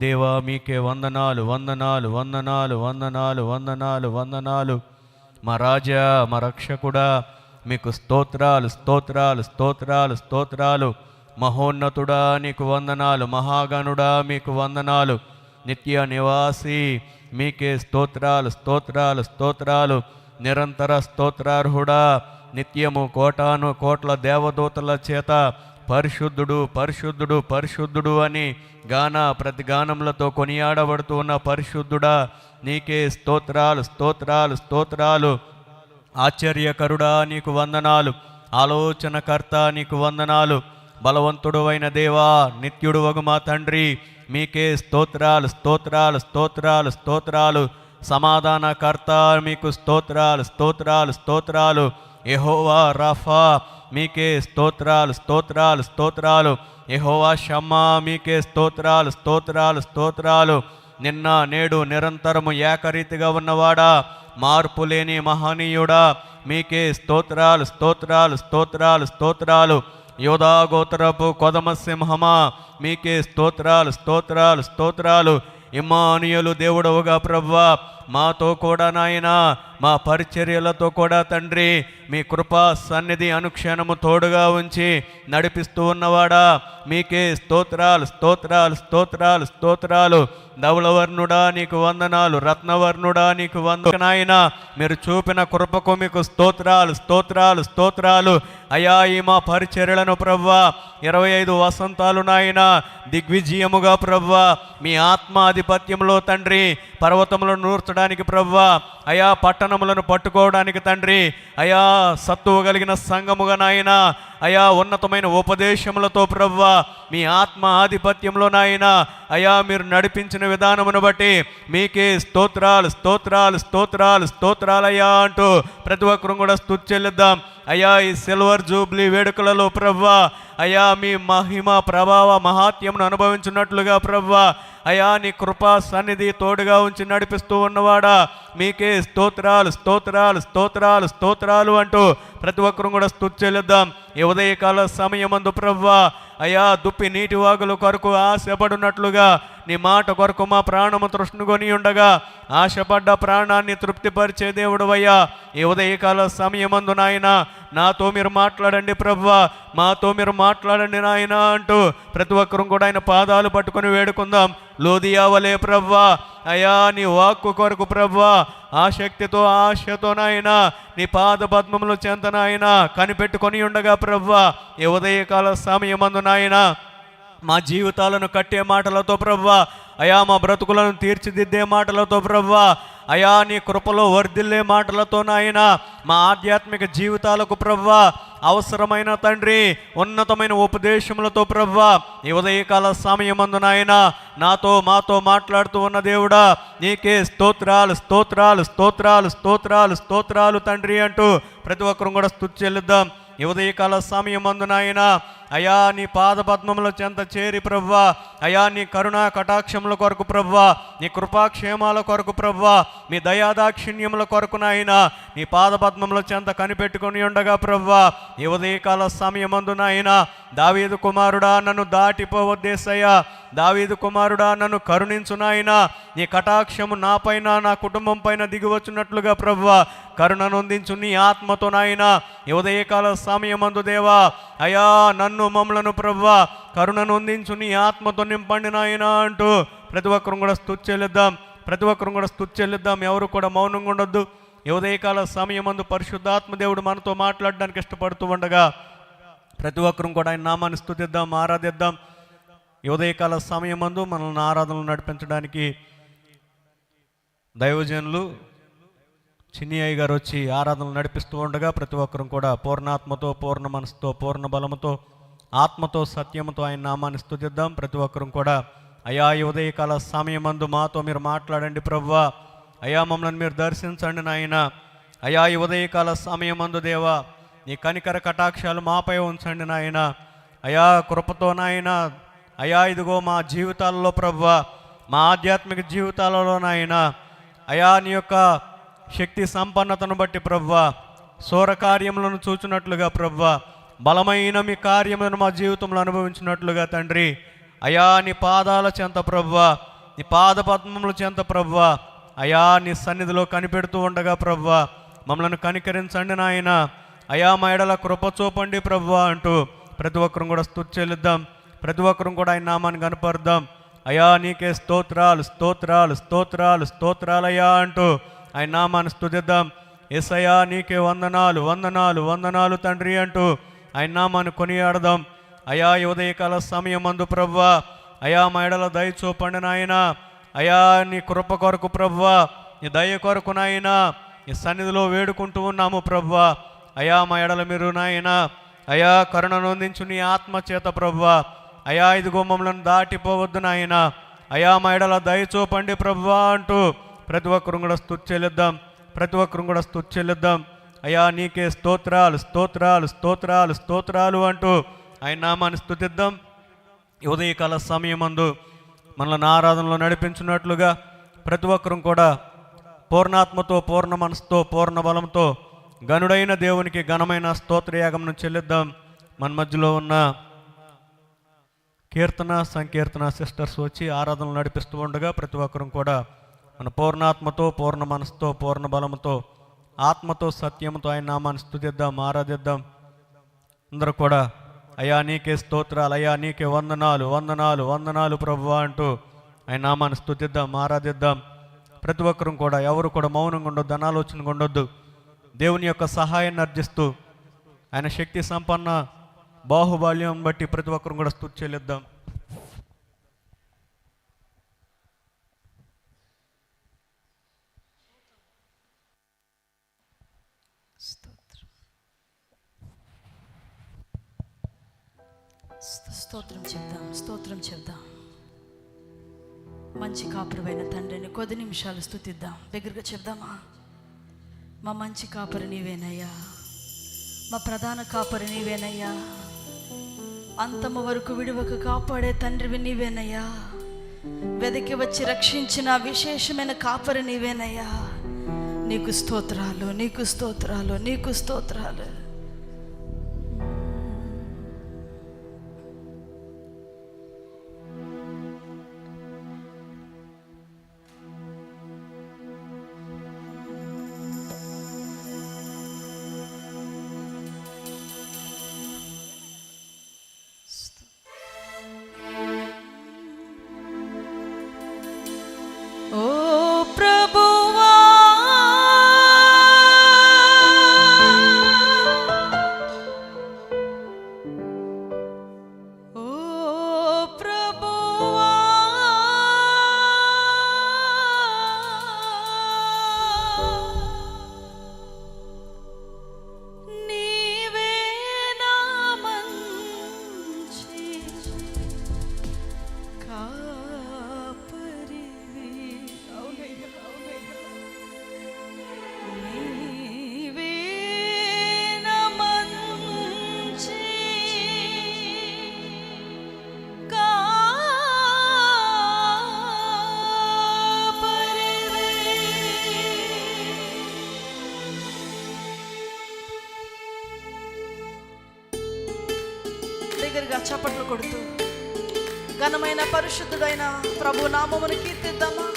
దేవా మీకే వందనాలు వందనాలు వందనాలు వందనాలు వందనాలు వందనాలు. మా రాజా మా రక్షకుడా మీకు స్తోత్రాలు స్తోత్రాలు స్తోత్రాలు స్తోత్రాలు. మహోన్నతుడా నీకు వందనాలు. మహాగణుడా మీకు వందనాలు. నిత్య నివాసి మీకే స్తోత్రాలు స్తోత్రాలు స్తోత్రాలు. నిరంతర స్తోత్రార్హుడా నిత్యము కోటాను కోట్ల దేవదూతల చేత పరిశుద్ధుడు పరిశుద్ధుడు పరిశుద్ధుడు అని గాన ప్రతి గానములతో కొనియాడబడుతూ ఉన్న పరిశుద్ధుడా నీకే స్తోత్రాలు స్తోత్రాలు స్తోత్రాలు. ఆశ్చర్యకరుడా నీకు వందనాలు. ఆలోచనకర్త నీకు వందనాలు. బలవంతుడు అయిన దేవా నిత్యుడు వగు మా తండ్రి మీకే స్తోత్రాలు స్తోత్రాలు స్తోత్రాలు స్తోత్రాలు. సమాధానకర్త మీకు స్తోత్రాలు స్తోత్రాలు స్తోత్రాలు. ఎహోవా రఫా మీకే స్తోత్రాలు స్తోత్రాలు స్తోత్రాలు. ఎహోవా షమ్మా మీకే స్తోత్రాలు స్తోత్రాలు స్తోత్రాలు. నిన్న నేడు నిరంతరము ఏకరీతిగా ఉన్నవాడా? మార్పు లేని మహనీయుడా? మీకే స్తోత్రాలు స్తోత్రాలు స్తోత్రాలు స్తోత్రాలు. యోధాగోత్రపు గోత్రపు మీకే స్తోత్రాలు స్తోత్రాలు స్తోత్రాలు. ఇమానియులు దేవుడవుగా ప్రవ్వా మాతో కూడా నాయనా. మా పరిచర్యలతో కూడా తండ్రి మీ కృపా సన్నిధి అనుక్షణము తోడుగా ఉంచి నడిపిస్తూ ఉన్నవాడా? మీకే స్తోత్రాలు స్తోత్రాలు స్తోత్రాలు స్తోత్రాలు. ధవలవర్ణుడా నీకు వందనాలు. రత్నవర్ణుడా నీకు వందనాయన మీరు చూపిన కృపకు మీకు స్తోత్రాలు స్తోత్రాలు స్తోత్రాలు. అయా ఈ మా పరిచర్యలను ప్రవ్వా. ఇరవై ఐదు వసంతాలు నాయన దిగ్విజయముగా ప్రవ్వా. మీ ఆత్మాధిపత్యంలో తండ్రి పర్వతములను నూర్చడానికి ప్రవ్వా. అయా పట్టణ పట్టణములను పట్టుకోవడానికి తండ్రి. అయా సత్తువ కలిగిన సంఘముగా నాయన. అయా ఉన్నతమైన ఉపదేశములతో ప్రవ్వ మీ ఆత్మ ఆధిపత్యంలో నాయన. అయా మీరు నడిపించిన విధానమును బట్టి మీకే స్తోత్రాలు స్తోత్రాలు స్తోత్రాలు స్తోత్రాలయ్యా అంటూ ప్రతి ఒక్కరు కూడా స్థుతి చెల్లిద్దాం అయ్యా ఈ సిల్వర్ జూబ్లీ వేడుకలలో ప్రవ్వా అయ్యా మీ మహిమ ప్రభావ మహాత్యమును అనుభవించినట్లుగా ప్రవ్వా అయా నీ కృపా సన్నిధి తోడుగా ఉంచి నడిపిస్తూ ఉన్నవాడా? మీకే స్తోత్రాలు స్తోత్రాలు స్తోత్రాలు స్తోత్రాలు అంటూ ప్రతి ఒక్కరు కూడా స్థుతి చెల్లిద్దాం. ఈ ఉదయకాల సమయమందు ప్రవ్వా అయా దుప్పి నీటి వాగుల కొరకు ఆశపడినట్లుగా నీ మాట కొరకు మా ప్రాణము తృష్ణుకొని ఉండగా ఆశపడ్డ ప్రాణాన్ని తృప్తిపరిచే దేవుడువయ్యా ఈ ఉదయకాల సమయమందు నాయన నాతో మీరు మాట్లాడండి ప్రభువ. మాతో మీరు మాట్లాడండి నాయన అంటూ ప్రతి ఒక్కరు కూడా ఆయన పాదాలు పట్టుకొని వేడుకుందాం. లోదియావలే ప్రవ్వా అయా నీ వాక్కు కొరకు ప్రవ్వా ఆ శక్తితో ఆశతో నాయన నీ పాద పద్మముల చెంత నాయన కనిపెట్టుకొని ఉండగా ప్రవ్వా ఈ ఉదయకాల సమయమందు నాయన మా జీవితాలను కట్టే మాటలతో ప్రవ్వా. అయా మా బ్రతుకులను తీర్చిదిద్దే మాటలతో ప్రవ్వా. అయా నీ కృపలో వర్ధిల్లే మాటలతో నాయన మా ఆధ్యాత్మిక జీవితాలకు ప్రవ్వా. అవసరమైన తండ్రి ఉన్నతమైన ఉపదేశములతో ప్రవ్వా. ఈ ఉదయకాల సమయమందు నాయన నాతో మాతో మాట్లాడుతూ ఉన్న దేవుడా నీకే స్తోత్రాలు స్తోత్రాలు స్తోత్రాలు స్తోత్రాలు స్తోత్రాలు తండ్రి అంటూ ప్రతి ఒక్కరు కూడా స్థుతి చెల్లిద్దాం. ఉదయకాల సమయం నాయన అయా నీ పాదపద్మముల చెంత చేరి ప్రవ్వా. అయా నీ కరుణా కటాక్షముల కొరకు ప్రవ్వా. నీ కృపాక్షేమాల కొరకు ప్రవ్వా. మీ దయాదాక్షిణ్యముల కొరకు నాయన నీ పాదపద్మముల చెంత కనిపెట్టుకొని ఉండగా ప్రవ్వా. ఈ ఉదయకాల సమయమందు నాయన దావీదు కుమారుడా నన్ను దాటిపోవద్దేశయ్యా దావీదు కుమారుడా నన్ను కరుణించునాయన నీ కటాక్షము నాపైన నా కుటుంబం పైన దిగివచ్చున్నట్లుగా ప్రభువ. కరుణ నొందించు నీ ఆత్మతో నాయన. ఉదయకాల సమయమందు దేవా అయా నన్ను మమ్మలను ప్రభువ. కరుణ నొందించు నీ ఆత్మతో నింపండి నాయన అంటూ ప్రతి ఒక్కరు కూడా స్తుతి చెల్లిద్దాం ప్రతి ఒక్కరు కూడా స్థుతి చెల్లిద్దాం ఎవరు కూడా మౌనంగా ఉండొద్దు. ఉదయకాల సమయమందు పరిశుద్ధాత్మ దేవుడు మనతో మాట్లాడడానికి ఇష్టపడుతూ ఉండగా ప్రతి ఒక్కరూ కూడా ఆయన నామాన్ని స్థుతిద్దాం ఆరాధిద్దాం. ఉదయకాల సమయమందు మనల్ని ఆరాధనలు నడిపించడానికి దైవజనులు చిన్ని అయ్య గారు వచ్చి ఆరాధనలు నడిపిస్తూ ఉండగా ప్రతి ఒక్కరూ కూడా పూర్ణాత్మతో పూర్ణ మనసుతో పూర్ణ బలముతో ఆత్మతో సత్యముతో ఆయన నామాన్ని స్థుతిద్దాం ప్రతి ఒక్కరూ కూడా అయా ఉదయకాల సమయమందు మాతో మీరు మాట్లాడండి ప్రవ్వా అయా మమ్మల్ని మీరు దర్శించండి నాయన. అయా ఉదయకాల సమయమందు దేవా నీ కనికర కటాక్షాలు మాపై ఉంచండి నాయన. అయా కృపతో నాయన అయా ఇదిగో మా జీవితాల్లో ప్రభు మా ఆధ్యాత్మిక జీవితాలలో అయా నీ యొక్క శక్తి సంపన్నతను బట్టి ప్రభ్వ సోర కార్యములను చూచినట్లుగా ప్రభ్వ బలమైన మీ కార్యములను మా జీవితంలో అనుభవించినట్లుగా తండ్రి. అయా నీ పాదాల చెంత ప్రభ్వ నీ పాద పద్మముల చెంత ప్రభ్వ అయా నీ సన్నిధిలో కనిపెడుతూ ఉండగా ప్రభ్వ మమ్మల్ని కనికరించండి నాయన. అయా మా ఎడల కృప చూపండి ప్రవ్వా అంటూ ప్రతి ఒక్కరు కూడా స్తుతి చెల్లిద్దాం. ప్రతి ఒక్కరూ కూడా ఆయన నామాన్ని కనపరుద్దాం. అయా నీకే స్తోత్రాలు స్తోత్రాలు స్తోత్రాలు స్తోత్రాలయ్యా అంటూ ఆయన నామాన్ని స్థుతిద్దాం ఎసయ్యా నీకే వందనాలు వందనాలు వందనాలు తండ్రి అంటూ ఆయన నామాన్ని కొనియాడదాం. అయా ఉదయకాల సమయం అందు ప్రవ్వా అయా మా ఎడల దయ చూపండి నాయన. అయా నీ కృప కొరకు ప్రవ్వా నీ దయ కొరకు నాయన. నీ సన్నిధిలో వేడుకుంటూ ఉన్నాము ప్రవ్వా. అయా మా ఎడల మీరు నాయన. అయా కరుణ నొందించు నీ ఆత్మ చేత ప్రవ్వా. అయా ఇది గుమ్మములను దాటిపోవద్దు నాయన. అయా మైడల దయచూపండి ప్రభువా అంటూ ప్రతి ఒక్కరు కూడా స్థుతి చెల్లిద్దాం ప్రతి ఒక్కరు కూడా స్థుతి చెల్లిద్దాం అయా నీకే స్తోత్రాలు స్తోత్రాలు స్తోత్రాలు స్తోత్రాలు అంటూ ఆయన నామాన్ని స్థుతిద్దాం ఉదయకాల సమయమందు మనల్ని ఆరాధనలో నడిపించినట్లుగా ప్రతి ఒక్కరూ కూడా పూర్ణాత్మతో పూర్ణ మనసుతో పూర్ణ బలంతో గనుడైన దేవునికి ఘనమైన స్తోత్రయాగంను చెల్లిద్దాం. మన మధ్యలో ఉన్న కీర్తన సంకీర్తన సిస్టర్స్ వచ్చి ఆరాధనలు నడిపిస్తూ ఉండగా ప్రతి ఒక్కరూ కూడా మన పూర్ణాత్మతో పూర్ణ మనసుతో పూర్ణ బలంతో ఆత్మతో సత్యంతో ఆయన నామాన్ని స్థుతిద్దాం ఆరాధిద్దాం. అందరూ కూడా అయా నీకే స్తోత్రాలు అయా నీకే వందనాలు వందనాలు వందనాలు ప్రభు అంటూ ఆయన నామాన్ని స్థుతిద్దాం ఆరాధిద్దాం. ప్రతి ఒక్కరూ కూడా ఎవరు కూడా మౌనంగా ఉండొద్దు అనాలోచనగా ఉండొద్దు. దేవుని యొక్క సహాయాన్ని అర్జిస్తూ ఆయన శక్తి సంపన్న బాహుబాల్యం బట్టి ప్రతి ఒక్కరూ కూడా స్థుతి చెల్లిద్దాం స్తోత్రం చెప్దాం స్తోత్రం చెప్దాం. మంచి కాపురమైన తండ్రిని కొద్ది నిమిషాలు స్థుతిద్దాం దగ్గరగా చెప్దామా? మా మంచి కాపరి నీవేనయ్యా. మా ప్రధాన కాపరి నీవేనయ్యా. అంతము వరకు విడువక కాపాడే తండ్రివి నీవేనయ్యా. వెదకి వచ్చి రక్షించిన విశేషమైన కాపరి నీవేనయ్యా. నీకు స్తోత్రాలు నీకు స్తోత్రాలు నీకు స్తోత్రాలు. ఘనమైన పరిశుద్ధుడైన ప్రభు నామమును కీర్తిద్దామా?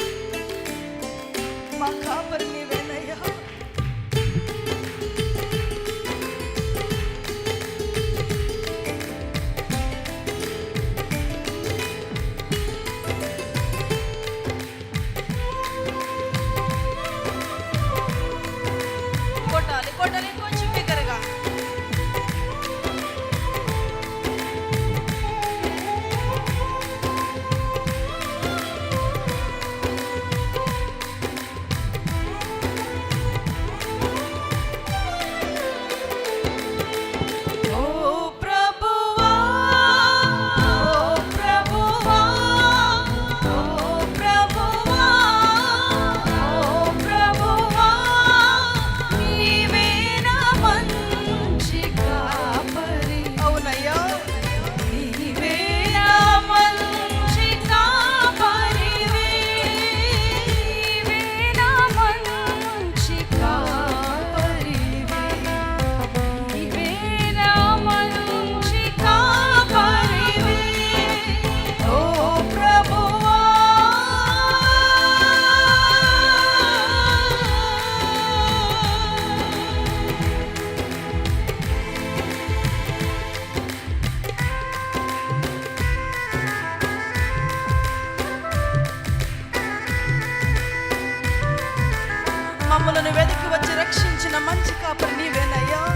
మమ్మలను వెతికి వచ్చి రక్షించిన మంచి కాపరి నీవేనయ్యా.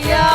yeah.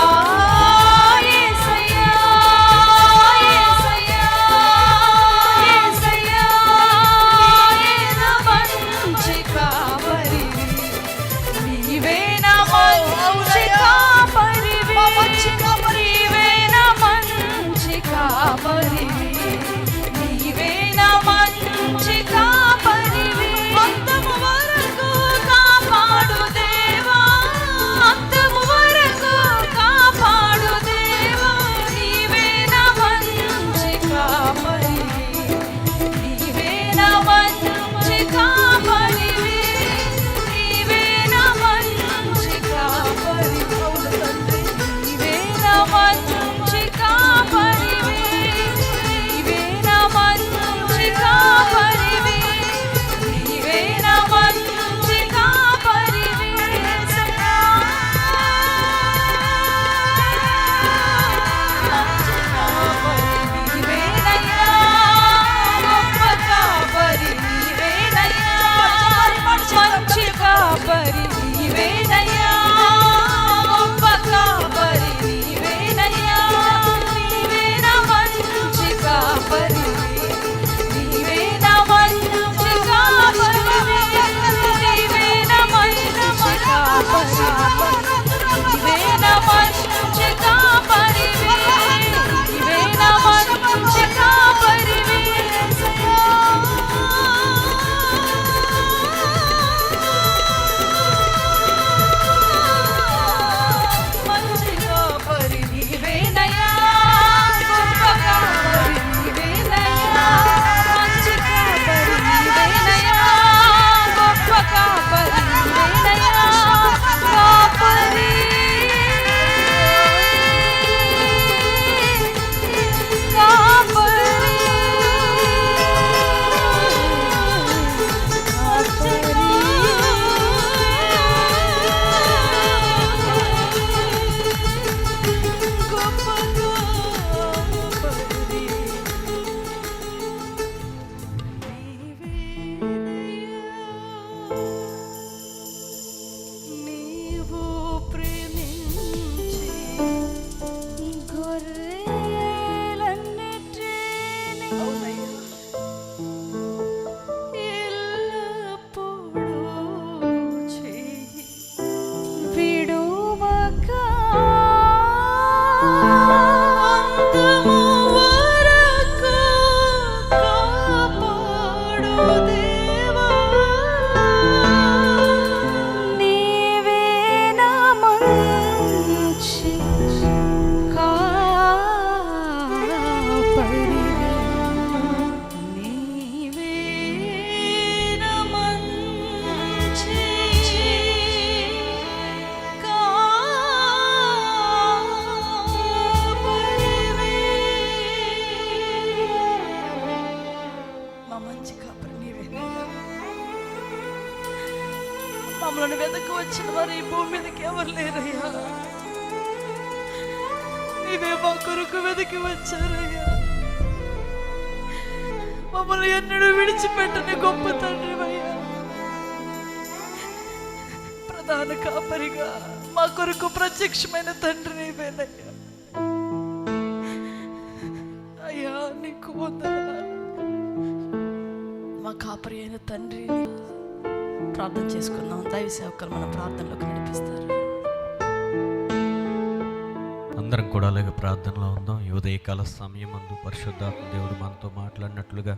మమ్మల్ని వెతకు వచ్చిన వారు ఈ భూమి మీదకి ఎవరు లేరయ్యా? నీవే మా కొరకు వెతికి వచ్చారయ్యా. మమ్మల్ని ఎన్నడూ విడిచిపెట్టని గొప్ప తండ్రివయ్యా. ప్రధాన కాపరిగా మా కొరకు ప్రత్యక్షమైన తండ్రి నీవేనయ్యా అయ్యా నీకు వందనాలు. మా కాపరి అయిన తండ్రి ప్రార్థన చేసుకుందాం. దైవ సేవకులు మన ప్రార్థనలోకి నడిపిస్తారు. అందరం కూడా అలాగే ప్రార్థనలో ఉందాం. ఈ ఉదయకాల సమయం అందు పరిశుద్ధాత్మ దేవుడు మనతో మాట్లాడినట్లుగా